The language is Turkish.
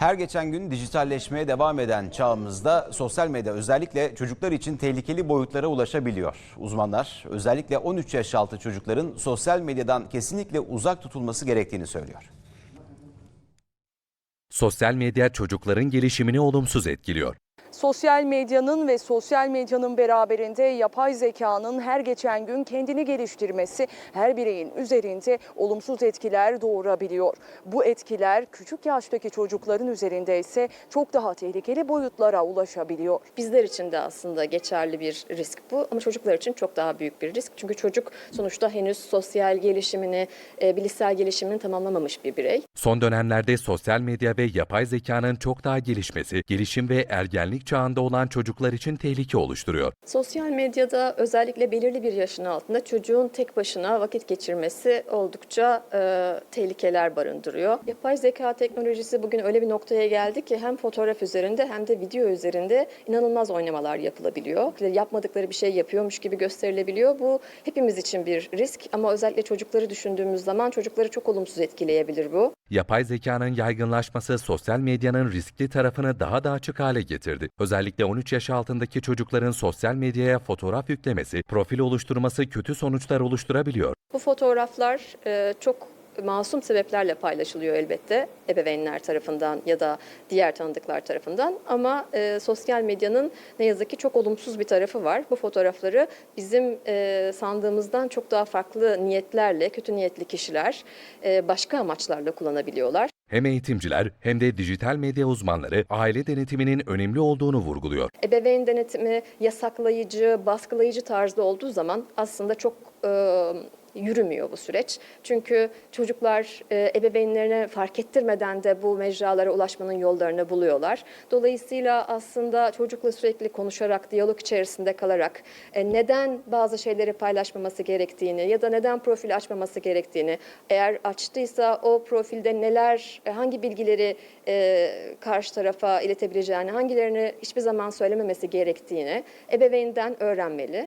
Her geçen gün dijitalleşmeye devam eden çağımızda sosyal medya özellikle çocuklar için tehlikeli boyutlara ulaşabiliyor. Uzmanlar özellikle 13 yaş altı çocukların sosyal medyadan kesinlikle uzak tutulması gerektiğini söylüyor. Sosyal medya çocukların gelişimini olumsuz etkiliyor. Sosyal medyanın ve sosyal medyanın beraberinde yapay zekanın her geçen gün kendini geliştirmesi her bireyin üzerinde olumsuz etkiler doğurabiliyor. Bu etkiler küçük yaştaki çocukların üzerinde ise çok daha tehlikeli boyutlara ulaşabiliyor. Bizler için de aslında geçerli bir risk bu ama çocuklar için çok daha büyük bir risk. Çünkü çocuk sonuçta henüz sosyal gelişimini, e, bilişsel gelişimini tamamlamamış bir birey. Son dönemlerde sosyal medya ve yapay zekanın çok daha gelişmesi, gelişim ve ergenlik çağında olan çocuklar için tehlike oluşturuyor. Sosyal medyada özellikle belirli bir yaşın altında çocuğun tek başına vakit geçirmesi oldukça e, tehlikeler barındırıyor. Yapay zeka teknolojisi bugün öyle bir noktaya geldi ki hem fotoğraf üzerinde hem de video üzerinde inanılmaz oynamalar yapılabiliyor. Yapmadıkları bir şey yapıyormuş gibi gösterilebiliyor. Bu hepimiz için bir risk ama özellikle çocukları düşündüğümüz zaman çocukları çok olumsuz etkileyebilir bu. Yapay zekanın yaygınlaşması sosyal medyanın riskli tarafını daha da açık hale getirdi. Özellikle 13 yaş altındaki çocukların sosyal medyaya fotoğraf yüklemesi, profil oluşturması kötü sonuçlar oluşturabiliyor. Bu fotoğraflar e, çok masum sebeplerle paylaşılıyor elbette ebeveynler tarafından ya da diğer tanıdıklar tarafından ama e, sosyal medyanın ne yazık ki çok olumsuz bir tarafı var. Bu fotoğrafları bizim e, sandığımızdan çok daha farklı niyetlerle kötü niyetli kişiler e, başka amaçlarla kullanabiliyorlar. Hem eğitimciler hem de dijital medya uzmanları aile denetiminin önemli olduğunu vurguluyor. Ebeveyn denetimi yasaklayıcı, baskılayıcı tarzda olduğu zaman aslında çok e, yürümüyor bu süreç. Çünkü çocuklar e, ebeveynlerine fark ettirmeden de bu mecralara ulaşmanın yollarını buluyorlar. Dolayısıyla aslında çocukla sürekli konuşarak, diyalog içerisinde kalarak e, neden bazı şeyleri paylaşmaması gerektiğini ya da neden profil açmaması gerektiğini, eğer açtıysa o profilde neler, e, hangi bilgileri e, karşı tarafa iletebileceğini, hangilerini hiçbir zaman söylememesi gerektiğini ebeveynden öğrenmeli.